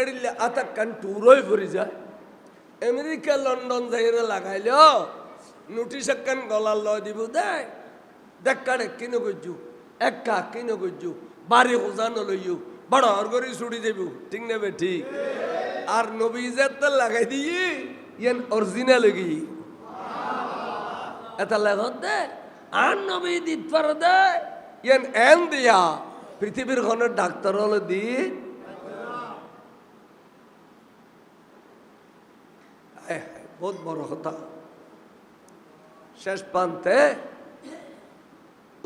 এড়িলে আতাক্কান টুরই ভরি যায়। আমেরিকা, লন্ডন যাইরে লাগাইল নোটিশ একখান গলার লয় দিব দেয়। দেখাড়ে কিনে গজ্জু? একা কিনে গজ্জু? বাড়ি হোজানো লইও বড় করে ছুটি দেবু। ঠিক নেবে, ঠিক। আর নবী তো লাগাই দিয়ে ইয়ান অরিজিনাল গি এটা লেখত দে। আর নবী দিত পারে দে, ইয়ান এন দিয়া। পৃথিবীর কোনো ডাক্তার হলো দি বহুত বড় কথা। শেষ প্রান্তে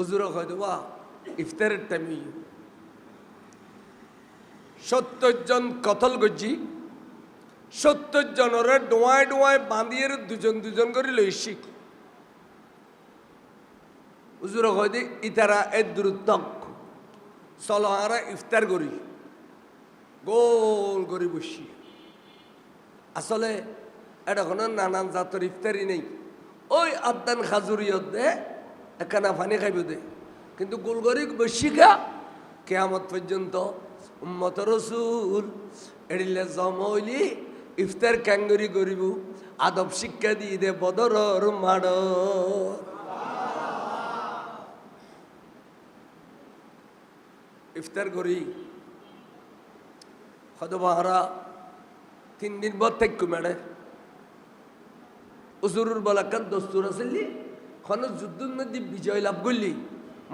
উজুর হয় দেওয়া ইফতারের টাইমে সত্তর জন কতল গজি, সত্তর জনের ডোয়ায় ডোয়ায় বাঁধিয়ে দুজন দুজন করে লইছি হয় দি ইতারা এ দূরত্ব চলো আরা ইফতার করি। গোল করে বসি আসলে এটা কোনো নানান জাতর ইফতারি নেই। ওই আদান খাজুরিয়ত দে একখানা পানি খাইব দে। কিন্তু গোলগরি বসি খা কেয়ামত পর্যন্ত উম্মত রসুল এড়িলে জমইলি ইফতার ক্যাঙ্গরি করিব আদব শিক্ষা দিয়ে দে বদরর মাড় ইফতার করি হয়তো বাহারা তিন দিন পর থাকু মেড়ে উজুরুর বলাকার দস্তুর আসলি খন যুদ্ধের মধ্যে বিজয় লাভ করলি।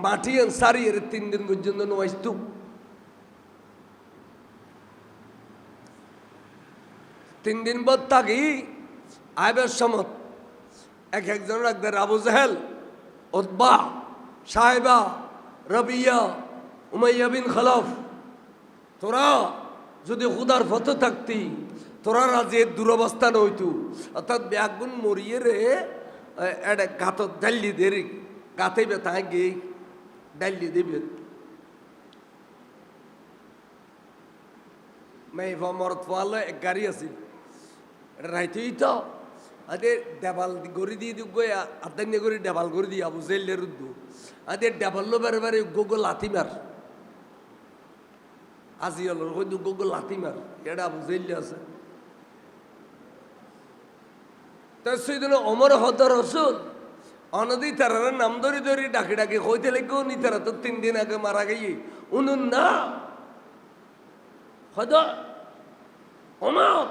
মাটি সারি এর তিন দিন পর্যন্ত নয়স্তু তিন দিন পর থাকি আইবের সমত এক একজন রাখদের আবু জাহেল ওতবা সাহেবা, রবিয়া, উমাইয়া বিন খলফ। তোরা যদি খুদার ফটো থাকতি তোরা রাজের দুরবস্থান হইতু অর্থাৎ ব্যাগুন মরিয়ে রে এটা গাতত ডাল্লি দে রে। গাতে বেতা গে ডাল্লি দেবে মেয়ে মরত পাল এক গাড়ি আছিল রাইতেই তো আদে দেবাল গড়ি দিয়ে দিব গই আদান্য করে দেবাল করে দিয়ে আবু জেলের রুদ্দু আদে দেবাল্লো বারে বারে গোগো লাথি মার। আজি হয়তো গোগো লাথি মার। এটা আবু জেলে আছে। তার সেদিন অমর হত রসুল। অনদি তারার নাম ধরি ধরি ডাকি ডাকি হইতে লেগে উনি তারা তো তিন দিন আগে মারা গিয়ে উনুন না। হয়তো অমর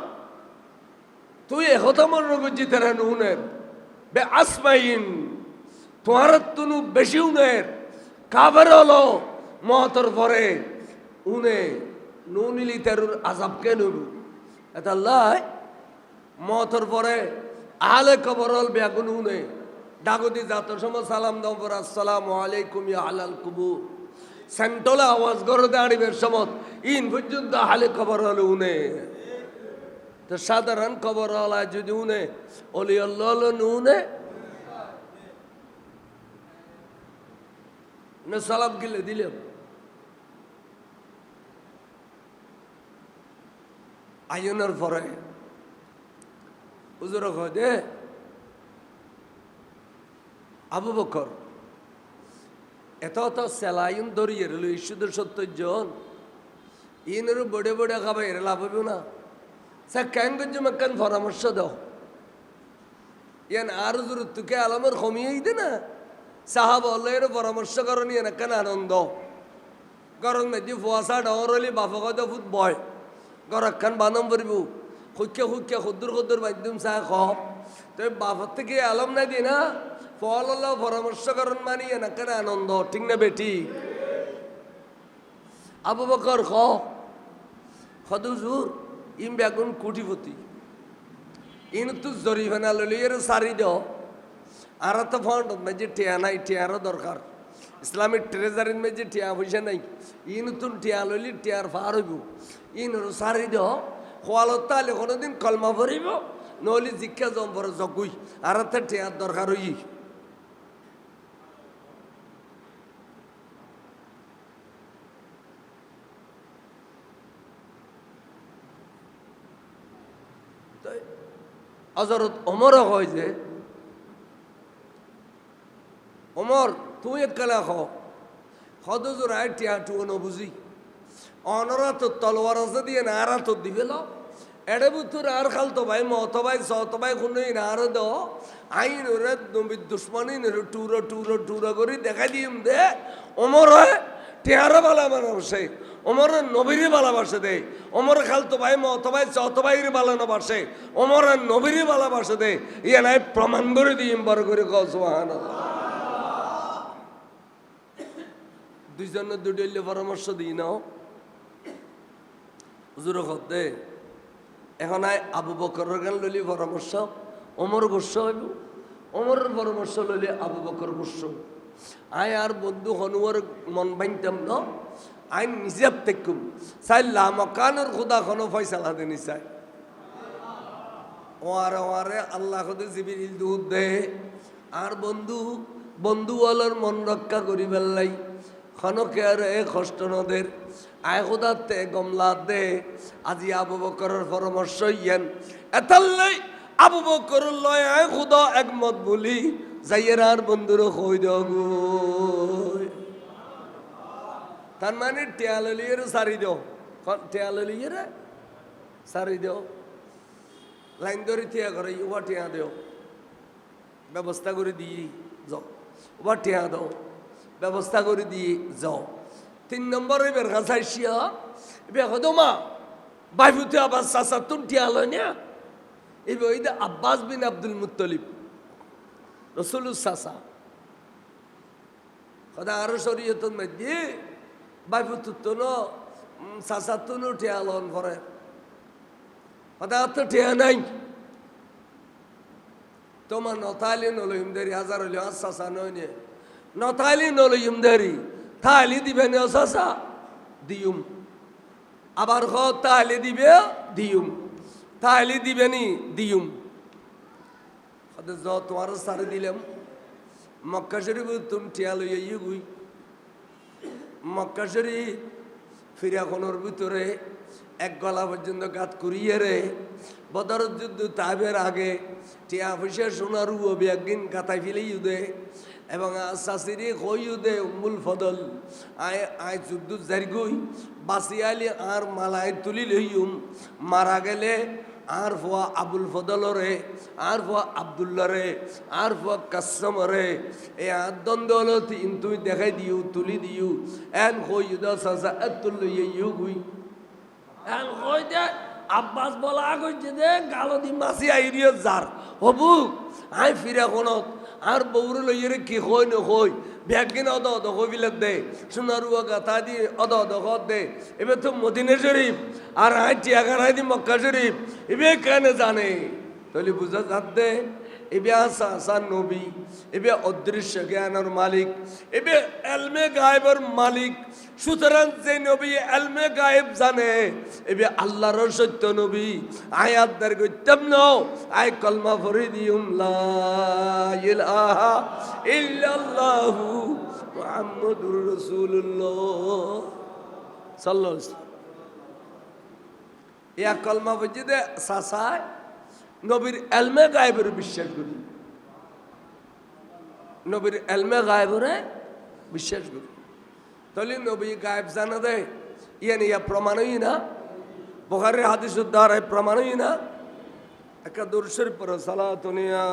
তুই এহত মন রগুজি তারা নুনের বে আসমাইন, তোমার তুনু বেশি উনের। কাবার হলো মহতর পরে উনে নুনিলি তেরুর আজাব কে নবু এটা লাই মহতর পরে আলে কবর হল বেগুন উনে ডাগুদি জাতর সময় সালাম দাও পর আসসালামু আলাইকুম ইয়া আলাল কুবু সেন্টলে আওয়াজ করে দাঁড়িবের সমত ইন পর্যন্ত হালে খবর হলে উনে তো সাধারণ খবর হলা যদি উনে অলি আল্লাহ নুনে না সালাম গিলে দিলাম আয়নের পরে হুজুর কয় দে আবু বকর এত অত সেলাইন ধরিয়ে রইল ঈশ্বর সত্তর জন। ইনেরও বড়ে বড়ে খাবার এর লাভ হবে না। স্যার, কেন করছ মেকান পরামর্শ দাও। ইয়ান আর জোর তুকে আলমের কমিয়েই দে না। সাহাব এর পরামর্শ করেন ইয়ান কেন আনন্দ? গরম মেদি ফুয়াশা ডাঙর হলি বাপক ফুট বয় গরক্ষণ বানম পরিব। খুঁকে খুঁকে খুদ্দুর খুদ্দুর মাধ্যম চাহ খ তো বাপর থেকে আলম নাই দি না ফল হলো পরামর্শ করেন মানি এনাকেন আনন্দ, ঠিক না বেটি আবু বকর খ খদুজুর ইম বেগুন কুটিপতি। ইন তো জরিমানা লইলি এর সারি দাও আর তো ফন্ড মেজে টিয়া নাই টিয়ারও দরকার ইসলামিক ট্রেজারির মেজে টিয়া পয়সা নাই ইন তুন টিয়া লইলি টিয়ার ফার হইব। ইন সারি দাও খোয়ালত তাহলে কোনোদিন কলমা ভরিব নহলে জিজ্ঞা জম জগুই। আর তো টিয়ার দরকার হই হজরত অমরও কয় যে অমর তুই একলা খ সদজোর আয় টিয়া টুও নবুঝি অনরা তো তলোয়ার আছে দিয়ে না আর তো দিবে লো এড়ে বুতুর আর খাল তো ভাই, মত ভাই, সত ভাই খুনই না, আর দো। আইন ওরে দুশ্মনী টুরো টুরো টুরো করি দেখা দিম দে। অমর হয় টেহারা বালা বানাবসে অমর নবীরে ভালোবাসে দে। অমর খাল তো ভাই, মত ভাই চত ভাইয়ের বালানো বাসে অমর নবীরে ভালোবাসে দে। ইয়ে নাই প্রমাণ করে দিম, বড় করে কসবাহান দুইজনে দুটো পরামর্শ দিই নাও। হুজুর দে এখন আয় আবু বকর গান লইলি পরামর্শ অমর গোস্ব হইব অমরের পরামর্শ লইলি আবু বকর গোস্ব আয় আর বন্ধু হনুয়ার মন বাইনতাম ন আই নিজে তেকুম চাই লামকানোর খুদা খনো ফয়সালা দেনি চাই। ওয়ারে ওয়ারে আল্লাহ খুদে জিবিরিল দুধ দে। আর বন্ধু বন্ধু ওয়ালার মন রক্ষা করি বেল্লাই খনকে আর এ কষ্ট নদের। আয় খুদাতে গমলা দে। আজি আবু বকরের পরামর্শ ইয়েন। এতাল্লাই আবু বকর লয়, আয় খুদা একমত বলি, যাইয়ের আর বন্ধুর কই দগো তার মানে টিয়ালিয়ে সারি দেও টিয়ালিয়ে রে সারি দেও লাইন ধরে থিয়া করে ওবা টিয়া দেও ব্যবস্থা করে দিয়ে যাও। ওবা টিয়া দাও ব্যবস্থা করে দিয়ে যাও। তিন নম্বর এবার কাছাইছিয়া এবার হতো মা বাইফুতে আবার চাচা তুন টিয়া লয় না? এবার ওই আব্বাস বিন আব্দুল মুত্তলিব, রসুলুর চাচা সদা আরও শরীয়তন মধ্যে বাইফুতুর তো চাচা তুনু টিয়া লন করে। সদা তো টিয়া নাই। তোমার নতালি নলহিম দেরি হাজার হইলে আর চাচা নয় নতালি নলহিম দেরি থালি দিবে না চাচা? দিউম আবার হ তাহলে দিবে? দিউম তাহলে দিবে নি? দিউম য সারে দিলাম। মক্কা শরীফ তুমি টিয়া লইয়া ইয়ে গুই। মক্কা শরীফ ফিরাখনের ভিতরে এক গলা পর্যন্ত গাত করিয়ে রে। বদর যুদ্ধ তাবের আগে টিয়া পয়সা সোনার উবি একদিন গাতাই ফেলেই দে এবং শাশিরি কইও দে উম্মুল ফদল। আয় আয় যুদ্ধ জারি গই বাসি আলি আর মালায় তুলি লইম মারা গেলে আর ফুয়া আবুল ফদল রে, আর ফুয়া আবদুল্লা রে, আর ফুয়া কাসম রে। এ আর দ্বন্দ্ব হলো তুই দেখাই দিও তুলি দিও এন কই দা সাসা এত তুলি ইউ গুই এন কই আব্বাস বলা কইছে দে, গালো দি মাসি আইরিয় যার হবু, আই ফিরে কোনত আর বউরে লইয়ে কি কই ন কই ব্যাগিন অদ অদ কবিলে দে সোনারুয়া গাথা দি অদ অদ দে। এবার তো মদিনে শরীফ আর আই টিয়াগারাই দি মক্কা শরীফ এবে কেন জানে? তাহলে বুঝা যাত দে। এবে আসা আসা নবী এবে অদৃশ্য জ্ঞানের মালিক এবে এলমে গায়েবের মালিক। সুতরাং যে নবী এলমে গায়েব জানে এবে আল্লাহর সত্য নবী। আয়াত দার গত্যম নাও, আয় কলমা ফরি দিউম ইলাহা ইল্লাল্লাহু মুহাম্মাদুর রাসূলুল্লাহ। সাল্লাল্লাহু আলাইহি ইয়া কলমা বজিদে সাসায়। নবীর এলমে গায়েবের বিশ্বাস করি। নবীর এলমে গায়েবরে বিশ্বাস করি। তাহলে নবী গায়েব জানা দেয় ইয়ে ইয়া প্রমাণই না। বোখারের হাদিস দ্বারা প্রমাণই না। একটা দূর শরীফ পর সালাতুনিয়া